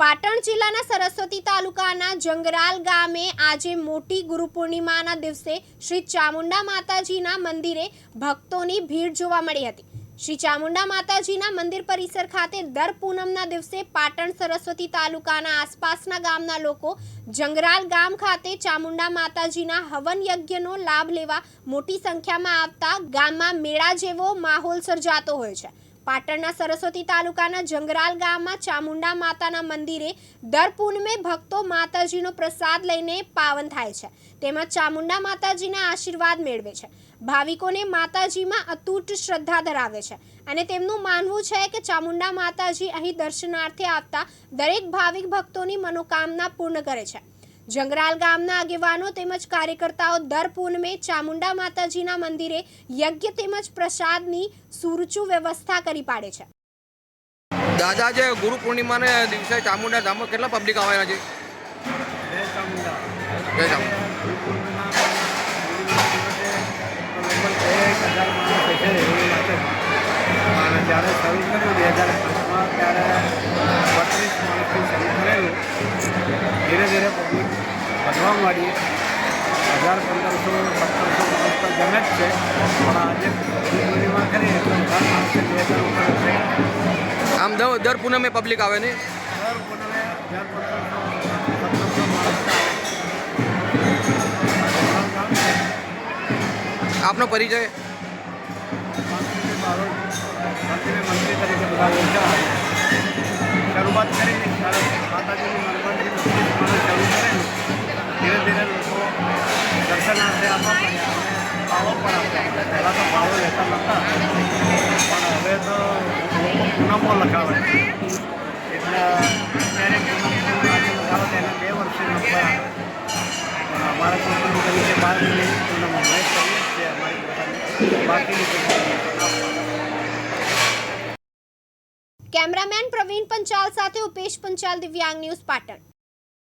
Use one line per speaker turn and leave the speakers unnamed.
પાટણ જિલ્લાના સરસ્વતી તાલુકાના જંગરાલ ગામે આજે મોટી ગુરુ પૂર્ણિમાના દિવસે શ્રી ચામુંડા માતાજીના મંદિરે ભક્તોની ભીડ જોવા મળી હતી. શ્રી ચામુંડા માતાજીના મંદિર પરિસર ખાતે દર પૂનમના દિવસે પાટણ સરસ્વતી તાલુકાના આસપાસના ગામના લોકો જંગરાલ ગામ ખાતે ચામુંડા માતાજીના હવન યજ્ઞનો લાભ લેવા મોટી સંખ્યામાં આવતા ગામમાં મેળા જેવો માહોલ સર્જાતો હોય છે. પાટણના સરસ્વતી તાલુકાના જંગરાલ ગામમાં ચામુંડા માતાના મંદિરે દર પૂનમે ભક્તો માતાજીનો પ્રસાદ લઈને પાવન થાય છે. તેમજ ચામુંડા માતાજીના આશીર્વાદ મેળવે છે. ભાવિકોને માતાજીમાં અતૂટ શ્રદ્ધા ધરાવે છે અને તેમનું માનવું છે કે ચામુંડા માતાજી અહીં દર્શનાર્થે આવતા દરેક ભાવિક ભક્તોની મનોકામના પૂર્ણ કરે છે. જંગરાલ ગામના આગેવાનો તેમજ કાર્યકર્તાઓ દર પૂનમે ચામુંડા માતાજીના મંદિરે યજ્ઞ તેમજ પ્રસાદની સુરચુ વ્યવસ્થા કરી પાડે છે.
દાદા જે ગુરુ પૂર્ણિમાને દિવસે ચામુંડા ધામમાં કેટલા પબ્લિક આવવાના છે?
જય ધીરે પબ્લિક વધવા માંડીએ. હજાર પંદરસો સત્તરસો માણસ તો ગમે જ છે. પણ આજે પૂર્ણિમા કરી એટલે હજાર માણસે બે હજાર ઉપર છે.
આમ દર દર પૂનમે પબ્લિક આવે ને?
દર પૂનમે હજાર પંદરસો સત્તરસો માણસ
આપનો પરિચય?
મંત્રી તરીકે બધા શરૂઆત કરી. માતાજીની ભાવો પણ પહેલાં તો નહોતા પણ તો લખાવે એટલે પોતાની બાકીની
કેમેરામેન પ્રવીણ પંચાલ સાથે ઉપેશ પંચાલ દિવ્યાંગ ન્યૂઝ પાટણ.